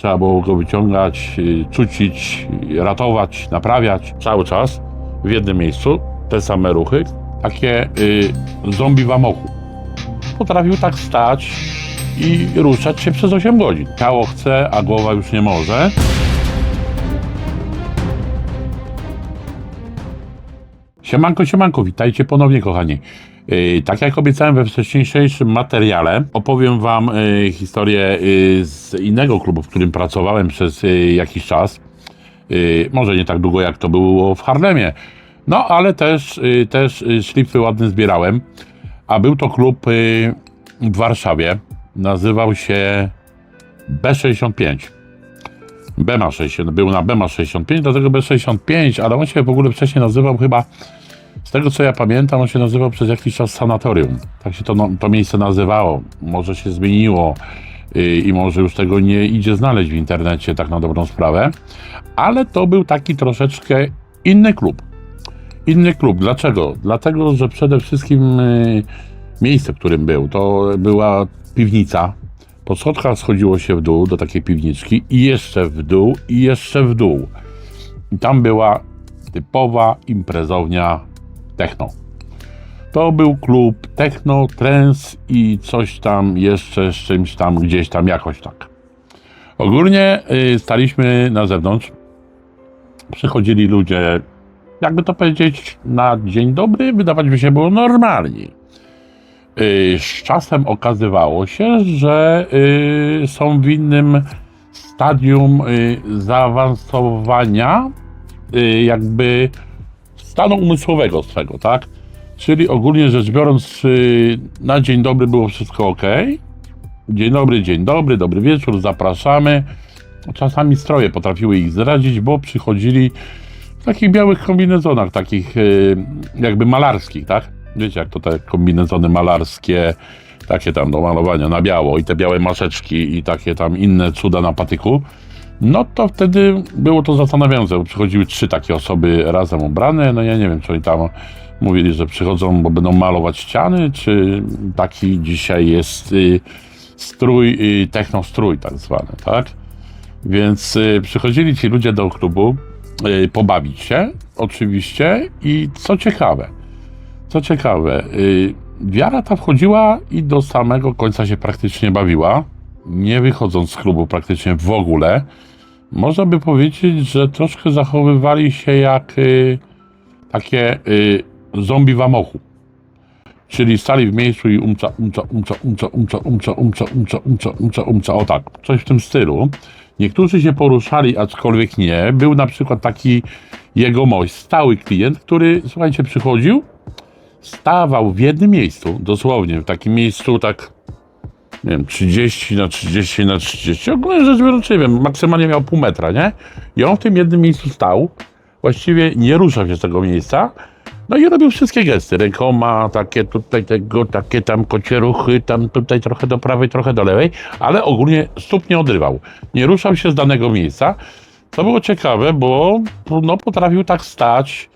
Trzeba było go wyciągać, y, cucić, y, ratować, naprawiać cały czas w jednym miejscu. Te same ruchy. Takie y, zombie w amoku. Potrafił tak stać i ruszać się przez 8 godzin. Ciało chce, a głowa już nie może. Siemanko, siemanko, witajcie ponownie kochani. Yy, tak jak obiecałem we wcześniejszym materiale, opowiem wam yy, historię yy, z innego klubu, w którym pracowałem przez jakiś czas. Może nie tak długo jak to było w Harlemie. No, ale też, też szlify ładne zbierałem. A był to klub w Warszawie. Nazywał się B65. Bema 60, był na Bema 65, dlatego B65, ale on się w ogóle wcześniej nazywał chyba, z tego co ja pamiętam, on się nazywał przez jakiś czas sanatorium. Tak się to, no, to miejsce nazywało. Może się zmieniło yy, i może już tego nie idzie znaleźć w internecie, tak na dobrą sprawę, ale to był taki troszeczkę inny klub. Inny klub. Dlaczego? Dlatego, że przede wszystkim yy, miejsce, w którym był, to była piwnica, po schodkach schodziło się w dół do takiej piwniczki i jeszcze w dół i jeszcze w dół. I tam była typowa imprezownia techno. To był klub techno, trance i coś tam jeszcze z czymś tam, gdzieś tam jakoś tak. Ogólnie y, staliśmy na zewnątrz. Przychodzili ludzie, jakby to powiedzieć, na dzień dobry, wydawać by się było normalnie. Y, Z czasem okazywało się, że y, są w innym stadium zaawansowania, jakby stanu umysłowego swego, tak? Czyli ogólnie rzecz biorąc, y, na dzień dobry było wszystko ok. Dzień dobry, dzień dobry, dobry wieczór, zapraszamy. Czasami stroje potrafiły ich zrazić, bo przychodzili w takich białych kombinezonach, takich y, jakby malarskich, tak? Wiecie, jak to te kombinezony malarskie, takie tam do malowania na biało i te białe maseczki i takie tam inne cuda na patyku. No to wtedy było to zastanawiające, bo przychodziły trzy takie osoby razem ubrane. No ja nie wiem, czy oni tam mówili, że przychodzą, bo będą malować ściany, czy taki dzisiaj jest y, strój, y, technostrój tak zwany, tak? Więc y, przychodzili ci ludzie do klubu y, pobawić się, oczywiście, i co ciekawe, co ciekawe, y, wiara ta wchodziła i do samego końca się praktycznie bawiła, nie wychodząc z klubu praktycznie w ogóle. Można by powiedzieć, że troszkę zachowywali się jak y, takie y, zombie w amochu. Czyli stali w miejscu i umca, umca, umca, umca, umca, umca, umca, umca, umca, umca, umca, o tak, coś w tym stylu. Niektórzy się poruszali, aczkolwiek nie. Był na przykład taki jegomość, stały klient, który, słuchajcie, przychodził, stawał w jednym miejscu, dosłownie, w takim miejscu tak, nie wiem, 30 na 30 na 30, ogólnie rzecz biorąc, nie wiem, maksymalnie miał pół metra, nie? I on w tym jednym miejscu stał, właściwie nie ruszał się z tego miejsca, no i robił wszystkie gesty, rękoma, takie tutaj tego, takie tam kocie ruchy, tam tutaj trochę do prawej, trochę do lewej, ale ogólnie stóp nie odrywał. Nie ruszał się z danego miejsca, co było ciekawe, bo no, potrafił tak stać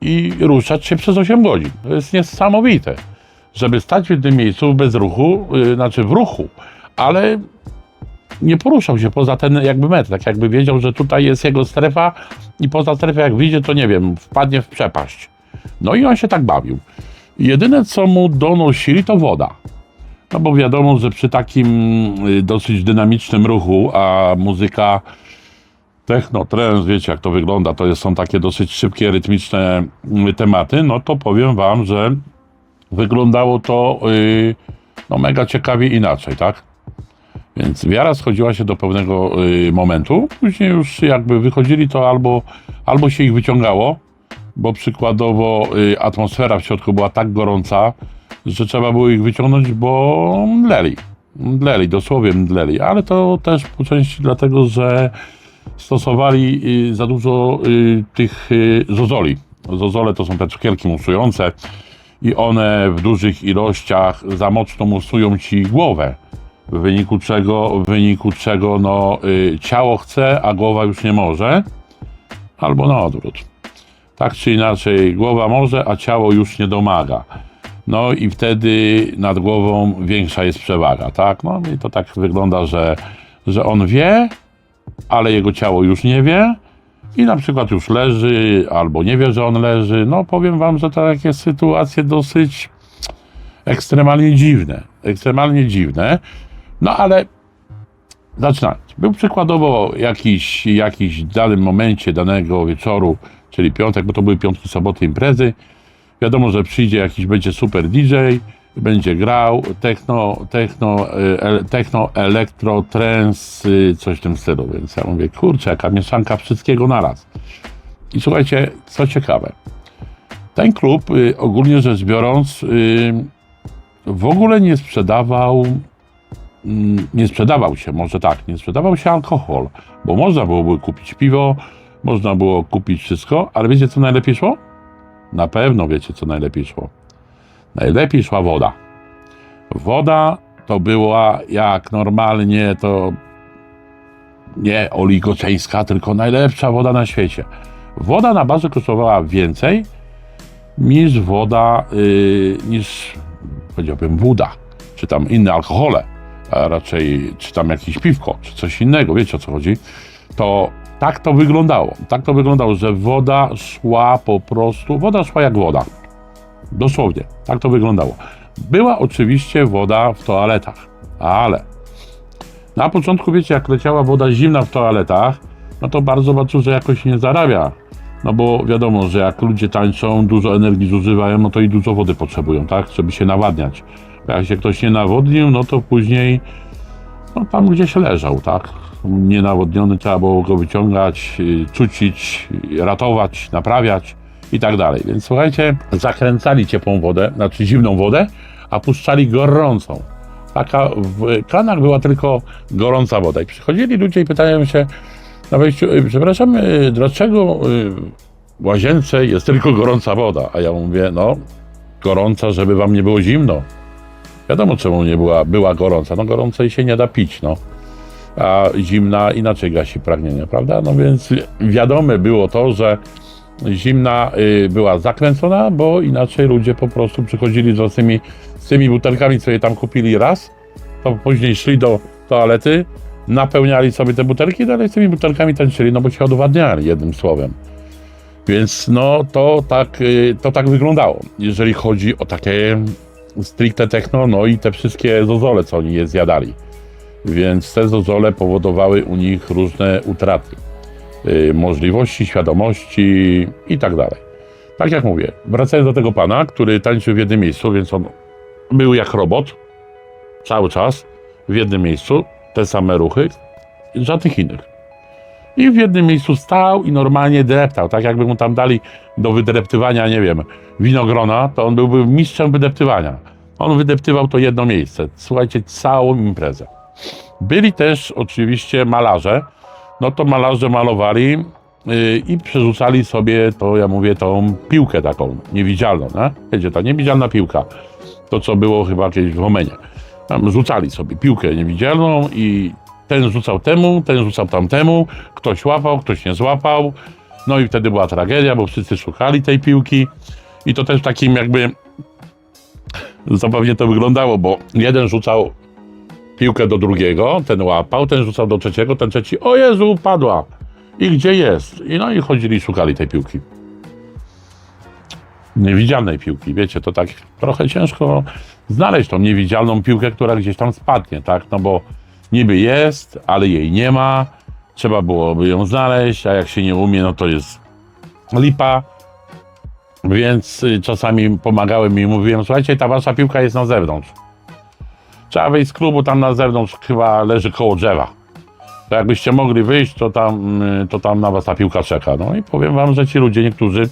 i ruszać się przez 8 godzin. To jest niesamowite, żeby stać w jednym miejscu bez ruchu, yy, znaczy w ruchu, ale nie poruszał się poza ten jakby metr, tak jakby wiedział, że tutaj jest jego strefa i poza strefę jak wyjdzie, to nie wiem, wpadnie w przepaść. No i on się tak bawił. Jedyne, co mu donosili, to woda. No bo wiadomo, że przy takim y, dosyć dynamicznym ruchu, a muzyka techno, trance, wiecie jak to wygląda, to jest, są takie dosyć szybkie, rytmiczne y, tematy, no to powiem wam, że wyglądało to y, no mega ciekawie inaczej, tak? Więc wiara schodziła się do pewnego y, momentu, później już jakby wychodzili, to albo, albo się ich wyciągało, bo przykładowo y, atmosfera w środku była tak gorąca, że trzeba było ich wyciągnąć, bo mdleli. Mdleli, dosłownie mdleli, ale to też po części dlatego, że stosowali y, za dużo y, tych y, zozoli. Zozole to są te cukierki musujące i one w dużych ilościach za mocno musują ci głowę. W wyniku czego, w wyniku czego no, y, ciało chce, a głowa już nie może. Albo na odwrót. Tak czy inaczej, głowa może, a ciało już nie domaga. No i wtedy nad głową większa jest przewaga, tak? No i to tak wygląda, że, że on wie, ale jego ciało już nie wie i na przykład już leży, albo nie wie, że on leży. No powiem wam, że takie sytuacje dosyć ekstremalnie dziwne. Ekstremalnie dziwne. No ale zaczynając. Był przykładowo jakiś, jakiś w danym momencie danego wieczoru, czyli piątek, bo to były piątki, soboty imprezy. Wiadomo, że przyjdzie jakiś, będzie super DJ, będzie grał techno, techno, e, techno elektro, trance, y, coś w tym stylu. Więc ja mówię, kurczę, jaka mieszanka wszystkiego naraz. I słuchajcie, co ciekawe. Ten klub, y, ogólnie rzecz biorąc, y, w ogóle nie sprzedawał mm, nie sprzedawał się, może tak, nie sprzedawał się alkohol, bo można byłoby kupić piwo, można było kupić wszystko, ale wiecie co najlepiej szło? Na pewno wiecie co najlepiej szło. Najlepiej szła woda. Woda to była jak normalnie to nie oligoceńska, tylko najlepsza woda na świecie. Woda na bazie kosztowała więcej niż woda, yy, niż powiedziałbym woda, czy tam inne alkohole, a raczej czy tam jakieś piwko, czy coś innego, wiecie o co chodzi, to tak to wyglądało. Tak to wyglądało, że woda szła po prostu, woda szła jak woda. Dosłownie, tak to wyglądało. Była oczywiście woda w toaletach, ale na początku, wiecie, jak leciała woda zimna w toaletach, no to bardzo bardzo, że jakoś nie zarabia. No bo wiadomo, że jak ludzie tańczą, dużo energii zużywają, no to i dużo wody potrzebują, tak? Żeby się nawadniać. Jak się ktoś nie nawodnił, no to później no tam gdzieś leżał, tak? Nienawodniony trzeba było go wyciągać, y, cucić, ratować, naprawiać i tak dalej. Więc słuchajcie, zakręcali ciepłą wodę, znaczy zimną wodę, a puszczali gorącą. Taka w kanach była tylko gorąca woda. I przychodzili ludzie i pytają się na wejściu, "Y, przepraszam, y, dlaczego y, w łazience jest tylko gorąca woda? A ja mówię, no gorąca, żeby wam nie było zimno. Wiadomo, czemu nie była, była gorąca. No gorącej się nie da pić, no. A zimna inaczej gasi pragnienie, prawda? No więc wiadome było to, że zimna y, była zakręcona, bo inaczej ludzie po prostu przychodzili z tymi, z tymi butelkami, co je tam kupili raz, to później szli do toalety, napełniali sobie te butelki dalej z tymi butelkami tańczyli, no bo się odwadniali, jednym słowem. Więc no to tak, y, to tak wyglądało, jeżeli chodzi o takie stricte techno, no i te wszystkie zozole, co oni je zjadali. Więc te zozole powodowały u nich różne utraty możliwości, świadomości i tak dalej. Tak jak mówię, wracając do tego pana, który tańczył w jednym miejscu, więc on był jak robot cały czas w jednym miejscu, te same ruchy, żadnych innych. I w jednym miejscu stał i normalnie dreptał, tak jakby mu tam dali do wydeptywania, nie wiem, winogrona, to on byłby mistrzem wydeptywania. On wydeptywał to jedno miejsce. Słuchajcie, całą imprezę. Byli też oczywiście malarze, no to malarze malowali yy, i przerzucali sobie, to ja mówię, tą piłkę taką niewidzialną, nie? Wiecie, ta niewidzialna piłka, to co było chyba kiedyś w Romenie. Tam rzucali sobie piłkę niewidzialną i ten rzucał temu, ten rzucał tamtemu, ktoś łapał, ktoś nie złapał, no i wtedy była tragedia, bo wszyscy szukali tej piłki i to też takim jakby zabawnie to wyglądało, bo jeden rzucał piłkę do drugiego, ten łapał, ten rzucał do trzeciego, ten trzeci, o Jezu, upadła. I gdzie jest? I no i chodzili, szukali tej piłki. Niewidzialnej piłki, wiecie, to tak trochę ciężko znaleźć tą niewidzialną piłkę, która gdzieś tam spadnie, tak? No bo niby jest, ale jej nie ma, trzeba byłoby ją znaleźć, a jak się nie umie, no to jest lipa. Więc y, czasami pomagałem i mówiłem, słuchajcie, ta wasza piłka jest na zewnątrz. Trzeba wyjść z klubu, tam na zewnątrz chyba leży koło drzewa. To jakbyście mogli wyjść, to tam, y, to tam na was ta piłka czeka. No i powiem wam, że ci ludzie niektórzy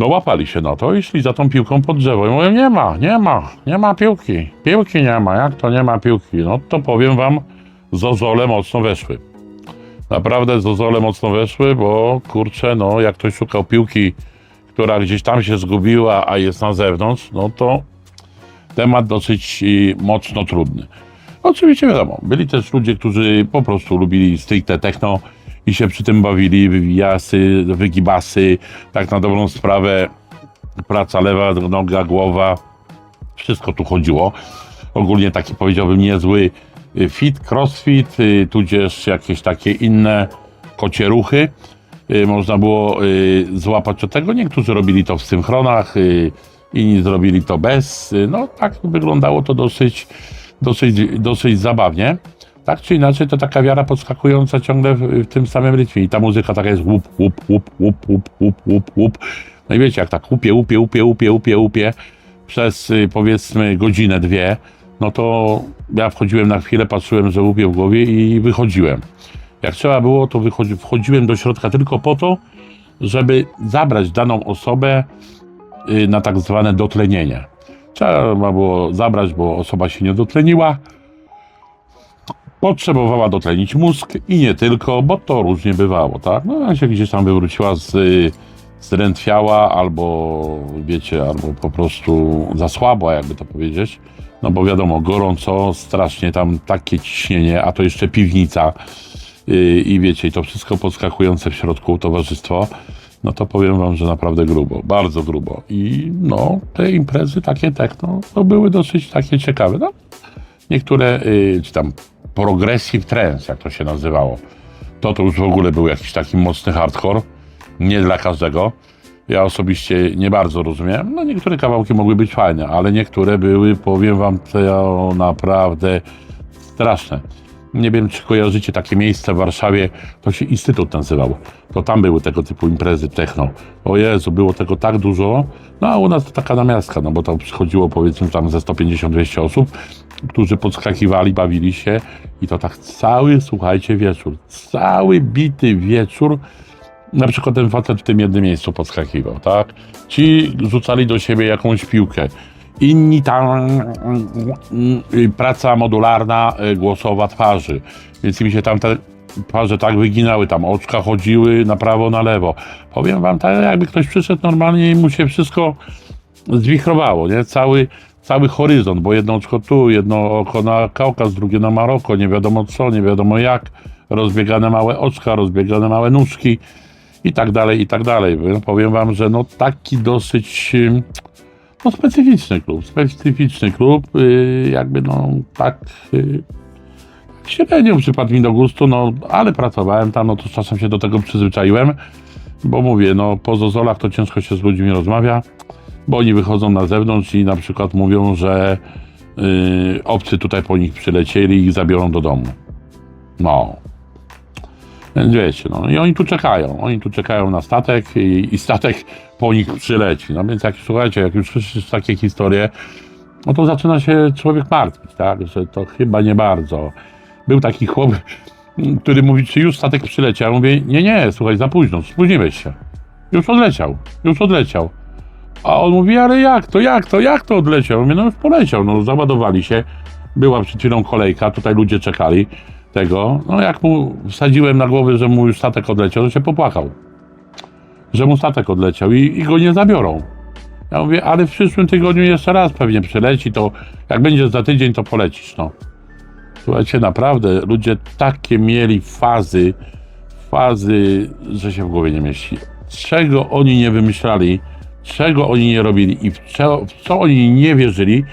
no łapali się na to i szli za tą piłką pod drzewo. I mówię, nie ma, nie ma, nie ma piłki. Piłki nie ma, jak to nie ma piłki? No to powiem wam, zozole mocno weszły. Naprawdę zozole mocno weszły, bo kurczę, no jak ktoś szukał piłki, która gdzieś tam się zgubiła, a jest na zewnątrz, no to temat dosyć mocno trudny. Oczywiście wiadomo, byli też ludzie, którzy po prostu lubili stricte techno i się przy tym bawili, wywijasy, wygibasy, tak na dobrą sprawę, praca lewa, noga, głowa, wszystko tu chodziło. Ogólnie taki powiedziałbym niezły y, fit, crossfit, y, tudzież jakieś takie inne kocie ruchy. Y, Można było złapać od tego. Niektórzy robili to w synchronach, inni zrobili to bez. No tak wyglądało to dosyć, dosyć, dosyć zabawnie. Tak czy inaczej, to taka wiara podskakująca ciągle w, w tym samym rytmie. I ta muzyka taka jest łup, łup, łup, łup, łup, łup, łup, łup. No i wiecie, jak tak łupie, łupie, łupie, łupie, łupie, łupie przez y, powiedzmy godzinę, dwie, no to ja wchodziłem na chwilę, patrzyłem, że łupie w głowie i wychodziłem. Jak trzeba było, to wychodzi, wchodziłem do środka tylko po to, żeby zabrać daną osobę na tak zwane dotlenienie. Trzeba było zabrać, bo osoba się nie dotleniła. Potrzebowała dotlenić mózg i nie tylko, bo to różnie bywało, tak? No, jak się gdzieś tam wywróciła z, y, zdrętwiała albo, wiecie, albo po prostu zasłabła, jakby to powiedzieć. No bo wiadomo, gorąco, strasznie tam takie ciśnienie, a to jeszcze piwnica yy, i wiecie, to wszystko podskakujące w środku towarzystwo, no to powiem wam, że naprawdę grubo, bardzo grubo. I no, te imprezy takie techno, to były dosyć takie ciekawe. No, niektóre, yy, czy tam progressive trance, jak to się nazywało, to to już w ogóle był jakiś taki mocny hardcore, nie dla każdego. Ja osobiście nie bardzo rozumiem. No niektóre kawałki mogły być fajne, ale niektóre były, powiem wam, to naprawdę straszne. Nie wiem, czy kojarzycie takie miejsce w Warszawie, to się Instytut nazywał. To tam były tego typu imprezy techno. O Jezu, było tego tak dużo. No a u nas to taka namiastka, no bo tam przychodziło powiedzmy tam ze 150-200 osób, którzy podskakiwali, bawili się i to tak cały, słuchajcie, wieczór. Cały bity wieczór na przykład ten facet w tym jednym miejscu podskakiwał, tak? Ci rzucali do siebie jakąś piłkę. Inni tam y, praca modularna y, głosowa twarzy. Więc mi się tam te twarze tak wyginały, tam oczka chodziły na prawo, na lewo. Powiem wam, tak jakby ktoś przyszedł normalnie i mu się wszystko zwichrowało, nie? Cały, cały horyzont, bo jedno oczko tu, jedno oko na Kaukaz, drugie na Maroko, nie wiadomo co, nie wiadomo jak, rozbiegane małe oczka, rozbiegane małe nóżki i tak dalej, i tak dalej. Powiem wam, że no taki dosyć no, specyficzny klub, specyficzny klub, yy, jakby no tak średnio przypadł mi do gustu, no ale pracowałem tam, no to czasem się do tego przyzwyczaiłem, bo mówię, no po zozolach to ciężko się z ludźmi rozmawia, bo oni wychodzą na zewnątrz i na przykład mówią, że yy, obcy tutaj po nich przylecieli i ich zabiorą do domu. No, więc wiecie, no i oni tu czekają. Oni tu czekają na statek i, i statek po nich przyleci. No więc jak słuchajcie, jak już słyszysz takie historie, no to zaczyna się człowiek martwić, tak? Że to chyba nie bardzo. Był taki chłop, który mówi, czy już statek przyleciał? Ja mówię, nie, nie, słuchaj, za późno, spóźniłeś się. Już odleciał, już odleciał. A on mówi, ale jak to, jak to, jak to odleciał? Ja mówię, no już poleciał, no załadowali się. Była przed chwilą kolejka, tutaj ludzie czekali tego. No jak mu wsadziłem na głowę, że mu już statek odleciał, to się popłakał. Że mu statek odleciał i, i go nie zabiorą. Ja mówię, ale w przyszłym tygodniu jeszcze raz pewnie przyleci, to jak będzie za tydzień, to polecisz, no. Słuchajcie, naprawdę, ludzie takie mieli fazy, fazy, że się w głowie nie mieści. Czego oni nie wymyślali, czego oni nie robili i w co, w co oni nie wierzyli,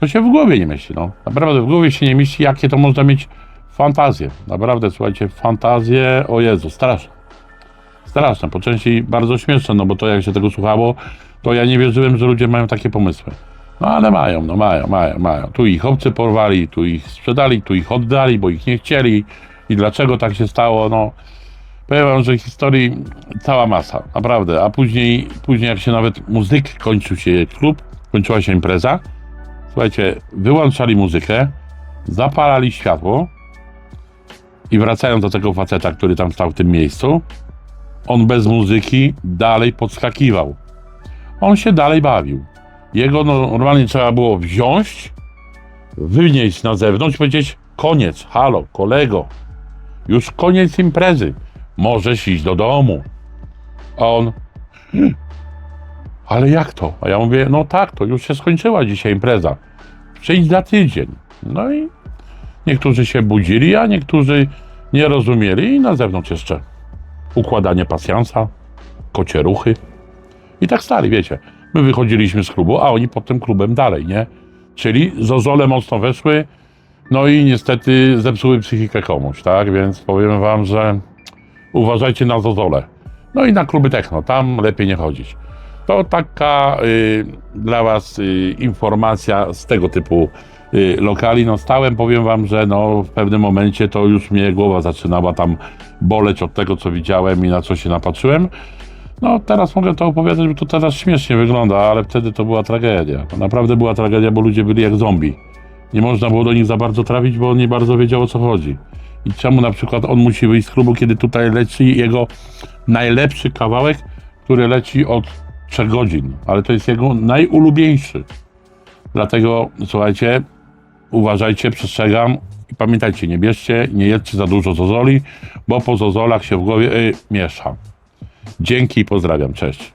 to się w głowie nie mieści, no. Naprawdę w głowie się nie mieści, jakie to można mieć fantazje. Naprawdę, słuchajcie, fantazje, o Jezu, straszne. Straszne, po części bardzo śmieszne, no bo to jak się tego słuchało, to ja nie wierzyłem, że ludzie mają takie pomysły. No ale mają, no mają, mają, mają. Tu ich obcy porwali, tu ich sprzedali, tu ich oddali, bo ich nie chcieli. I dlaczego tak się stało, no... Powiem wam, że historii cała masa, naprawdę. A później, później jak się nawet muzyk, kończył się klub, kończyła się impreza, słuchajcie, wyłączali muzykę, zapalali światło i wracając do tego faceta, który tam stał w tym miejscu, on bez muzyki dalej podskakiwał. On się dalej bawił. Jego no, normalnie trzeba było wziąć, wynieść na zewnątrz, powiedzieć koniec, halo, kolego, już koniec imprezy, możesz iść do domu. A on, "Hmm, ale jak to? A ja mówię, no tak, to już się skończyła dzisiaj impreza. Przyjdź za tydzień. No i niektórzy się budzili, a niektórzy nie rozumieli i na zewnątrz jeszcze układanie pasjansa, kocie ruchy. I tak stali, wiecie. My wychodziliśmy z klubu, a oni pod tym klubem dalej, nie? Czyli zozole mocno weszły, No i niestety zepsuły psychikę komuś, tak? Więc powiem wam, że uważajcie na zozole. No i na kluby techno, tam lepiej nie chodzić. To taka y, dla was y, informacja z tego typu lokali. No stałem, powiem wam, że no w pewnym momencie to już mnie głowa zaczynała tam boleć od tego, co widziałem i na co się napatrzyłem. No teraz mogę to opowiadać, bo to teraz śmiesznie wygląda, ale wtedy to była tragedia. To naprawdę była tragedia, bo ludzie byli jak zombie. Nie można było do nich za bardzo trafić, bo on nie bardzo wiedział o co chodzi. I czemu na przykład on musi wyjść z klubu, kiedy tutaj leci jego najlepszy kawałek, który leci od 3 godzin, ale to jest jego najulubieńszy. Dlatego słuchajcie, uważajcie, przestrzegam i pamiętajcie, nie bierzcie, nie jedzcie za dużo zozoli, bo po zozolach się w głowie y, miesza. Dzięki i pozdrawiam, cześć.